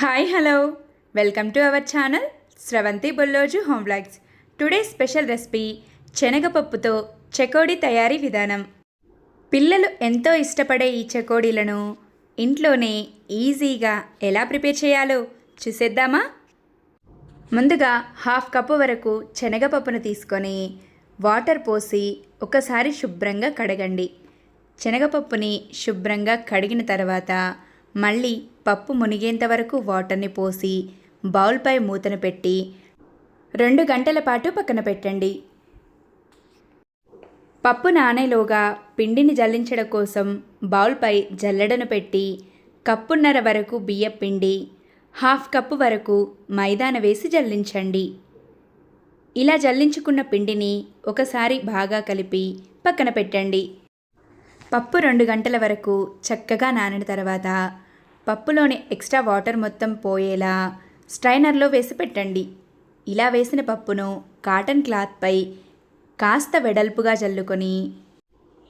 Hi hello welcome to our channel Sravanthi Bollogu home blogs today special recipe శనగపప్పుతో chekodi తయారీ విధానం. పిల్లలు ఎంతో ఇష్టపడే ఈ చెకోడీలను ఇంట్లోనే ఈజీగా ఎలా ప్రిపేర్ చేయాలో చూసేద్దామా? ముందుగా హాఫ్ కప్పు వరకు శనగపప్పును తీసుకొని వాటర్ పోసి ఒకసారి శుభ్రంగా కడగండి. శనగపప్పుని శుభ్రంగా కడిగిన తర్వాత మళ్ళీ పప్పు మునిగేంత వరకు వాటర్ని పోసి బౌల్పై మూతను పెట్టి రెండు గంటల పాటు పక్కన పెట్టండి. పప్పు నానేలోగా పిండిని జల్లించడం కోసం బౌల్పై జల్లెడను పెట్టి కప్పున్నర వరకు బియ్యం పిండి హాఫ్ కప్పు వరకు మైదాన వేసి జల్లించండి. ఇలా జల్లించుకున్న పిండిని ఒకసారి బాగా కలిపి పక్కన పెట్టండి. పప్పు రెండు గంటల వరకు చక్కగా నానిన తర్వాత పప్పులోని ఎక్స్ట్రా వాటర్ మొత్తం పోయేలా స్ట్రైనర్లో వేసి పెట్టండి. ఇలా వేసిన పప్పును కాటన్ క్లాత్పై కాస్త వెడల్పుగా జల్లుకొని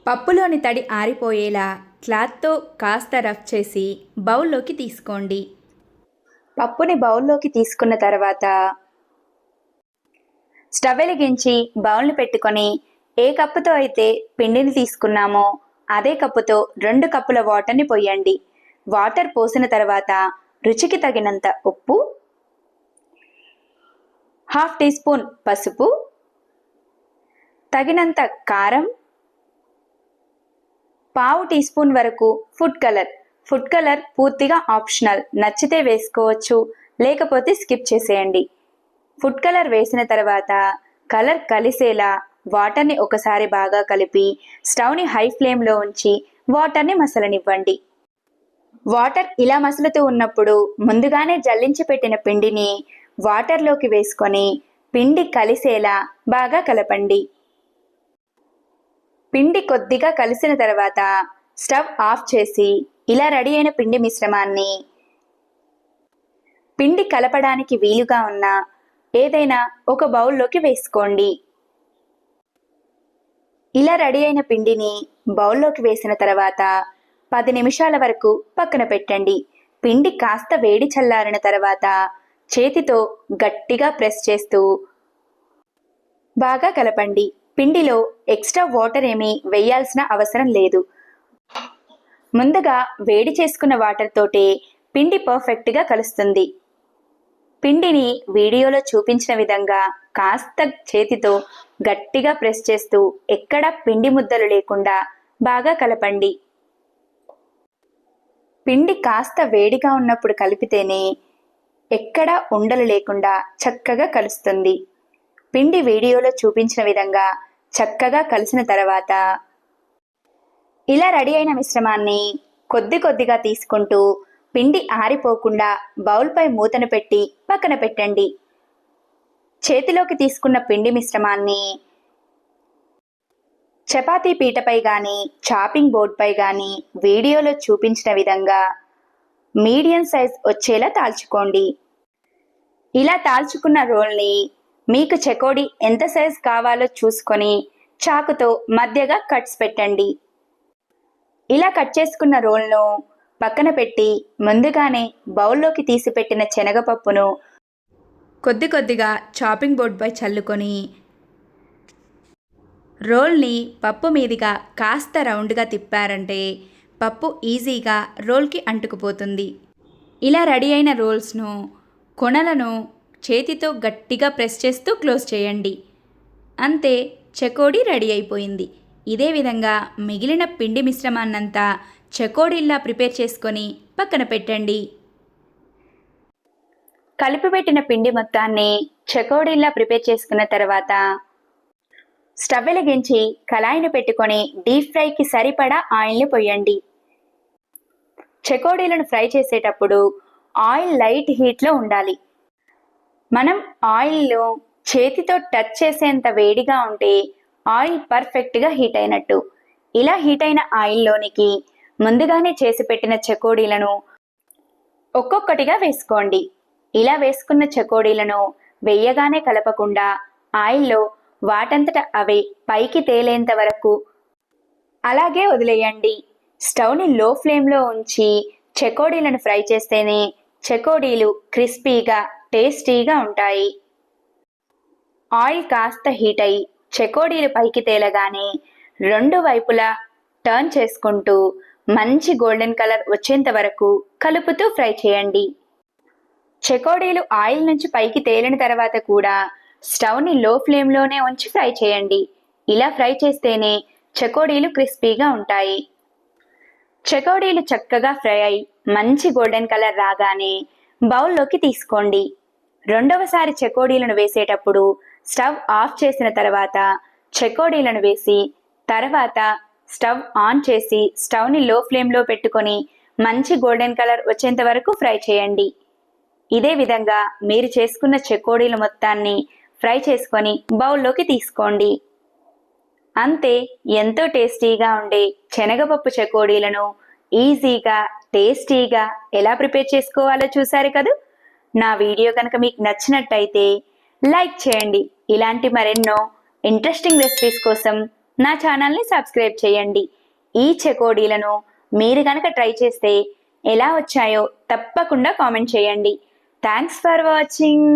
పప్పులోని తడి ఆరిపోయేలా క్లాత్తో కాస్త రఫ్ చేసి బౌల్లోకి తీసుకోండి. పప్పుని బౌల్లోకి తీసుకున్న తర్వాత స్టవ్ వెలిగించి బౌల్ని పెట్టుకొని ఏ కప్పుతో అయితే పిండిని తీసుకున్నామో అదే కప్పుతో రెండు కప్పుల వాటర్ని పోయండి. వాటర్ పోసిన తర్వాత రుచికి తగినంత ఉప్పు హాఫ్ టీ స్పూన్ పసుపు తగినంత కారం పావు టీ స్పూన్ వరకు ఫుడ్ కలర్. ఫుడ్ కలర్ పూర్తిగా ఆప్షనల్. నచ్చితే వేసుకోవచ్చు లేకపోతే స్కిప్ చేసేయండి. ఫుడ్ కలర్ వేసిన తర్వాత కలర్ కలిసేలా వాటర్ని ఒకసారి బాగా కలిపి స్టవ్ని హై ఫ్లేమ్లో ఉంచి వాటర్ని మసలనివ్వండి. వాటర్ ఇలా మసులుతూ ఉన్నప్పుడు ముందుగానే జల్లించి పెట్టిన పిండిని వాటర్లోకి వేసుకొని పిండి కలిసేలా బాగా కలపండి. పిండి కొద్దిగా కలిసిన తర్వాత స్టవ్ ఆఫ్ చేసి ఇలా రెడీ అయిన పిండి మిశ్రమాన్ని పిండి కలపడానికి వీలుగా ఉన్న ఏదైనా ఒక బౌల్లోకి వేసుకోండి. ఇలా రెడీ అయిన పిండిని బౌల్లోకి వేసిన తర్వాత పది నిమిషాల వరకు పక్కన పెట్టండి. పిండి కాస్త వేడి చల్లారిన తర్వాత చేతితో గట్టిగా ప్రెస్ చేస్తూ బాగా కలపండి. పిండిలో ఎక్స్ట్రా వాటర్ ఏమీ వేయాల్సిన అవసరం లేదు. ముందుగా వేడి చేసుకున్న వాటర్ తోటే పిండి పర్ఫెక్ట్గా కలుస్తుంది. పిండిని వీడియోలో చూపించిన విధంగా కాస్త చేతితో గట్టిగా ప్రెస్ చేస్తూ ఎక్కడ పిండి ముద్దలు లేకుండా బాగా కలపండి. పిండి కాస్త వేడిగా ఉన్నప్పుడు కలిపితేనే ఎక్కడా ఉండలు లేకుండా చక్కగా కలుస్తుంది. పిండి వీడియోలో చూపించిన విధంగా చక్కగా కలిసిన తర్వాత ఇలా రెడీ అయిన మిశ్రమాన్ని కొద్ది కొద్దిగా తీసుకుంటూ పిండి ఆరిపోకుండా బౌల్పై మూతను పెట్టి పక్కన పెట్టండి. చేతిలోకి తీసుకున్న పిండి మిశ్రమాన్ని చపాతీ పీటపై కానీ చాపింగ్ బోర్డ్పై కానీ వీడియోలో చూపించిన విధంగా మీడియం సైజ్ వచ్చేలా తాల్చుకోండి. ఇలా తాల్చుకున్న రోల్ని మీకు చెకోడి ఎంత సైజ్ కావాలో చూసుకొని చాకుతో మధ్యగా కట్స్ పెట్టండి. ఇలా కట్ చేసుకున్న రోల్ను పక్కన పెట్టి ముందుగానే బౌల్లోకి తీసి పెట్టిన శనగపప్పును కొద్ది కొద్దిగా చాపింగ్ బోర్డ్పై చల్లుకొని రోల్ని పప్పు మీదుగా కాస్త రౌండ్గా తిప్పారంటే పప్పు ఈజీగా రోల్కి అంటుకుపోతుంది. ఇలా రెడీ అయిన రోల్స్ను కొనలను చేతితో గట్టిగా ప్రెస్ చేస్తూ క్లోజ్ చేయండి. అంతే చెకోడీ రెడీ అయిపోయింది. ఇదే విధంగా మిగిలిన పిండి మిశ్రమాన్నంతా చకోడీల్లా ప్రిపేర్ చేసుకొని పక్కన పెట్టండి. కలిపిపెట్టిన పిండి మొత్తాన్ని చకోడీల్లా ప్రిపేర్ చేసుకున్న తర్వాత స్టవ్ వెలిగించి కళాయిని పెట్టుకొని డీప్ ఫ్రైకి సరిపడా ఆయిల్ని పోయండి. చెకోడీలను ఫ్రై చేసేటప్పుడు ఆయిల్ లైట్ హీట్లో ఉండాలి. మనం ఆయిల్లో చేతితో టచ్ చేసేంత వేడిగా ఉంటే ఆయిల్ పర్ఫెక్ట్గా హీట్ అయినట్టు. ఇలా హీట్ అయిన ఆయిల్లోనికి ముందుగానే చేసి పెట్టిన చెకోడీలను ఒక్కొక్కటిగా వేసుకోండి. ఇలా వేసుకున్న చెకోడీలను వెయ్యగానే కలపకుండా ఆయిల్లో వాటంతట అవే పైకి తేలేంత వరకు అలాగే వదిలేయండి. స్టవ్ని లో ఫ్లేమ్లో ఉంచి చెకోడీలను ఫ్రై చేస్తేనే చెకోడీలు క్రిస్పీగా టేస్టీగా ఉంటాయి. ఆయిల్ కాస్త హీట్ అయి చెకోడీలు పైకి తేలగానే రెండు వైపులా టర్న్ చేసుకుంటూ మంచి గోల్డెన్ కలర్ వచ్చేంత వరకు కలుపుతూ ఫ్రై చేయండి. చెకోడీలు ఆయిల్ నుంచి పైకి తేలిన తర్వాత కూడా స్టవ్ని లో ఫ్లేమ్లోనే ఉంచి ఫ్రై చేయండి. ఇలా ఫ్రై చేస్తేనే చెకోడీలు క్రిస్పీగా ఉంటాయి. చెకోడీలు చక్కగా ఫ్రై అయి మంచి గోల్డెన్ కలర్ రాగానే బౌల్లోకి తీసుకోండి. రెండవసారి చెకోడీలను వేసేటప్పుడు స్టవ్ ఆఫ్ చేసిన తర్వాత చెకోడీలను వేసి తర్వాత స్టవ్ ఆన్ చేసి స్టవ్ని లో ఫ్లేమ్లో పెట్టుకొని మంచి గోల్డెన్ కలర్ వచ్చేంత వరకు ఫ్రై చేయండి. ఇదే విధంగా మీరు చేసుకున్న చెకోడీల మొత్తాన్ని ఫ్రై చేసుకొని బౌల్లోకి తీసుకోండి. అంతే ఎంతో టేస్టీగా ఉండే శనగపప్పు చెకోడీలను ఈజీగా టేస్టీగా ఎలా ప్రిపేర్ చేసుకోవాలో చూసారు కదూ? నా వీడియో కనుక మీకు నచ్చినట్టయితే లైక్ చేయండి. ఇలాంటి మరెన్నో ఇంట్రెస్టింగ్ రెసిపీస్ కోసం నా ఛానల్ని సబ్స్క్రైబ్ చేయండి. ఈ చెకోడీలను మీరు కనుక ట్రై చేస్తే ఎలా వచ్చాయో తప్పకుండా కామెంట్ చేయండి. Thanks for watching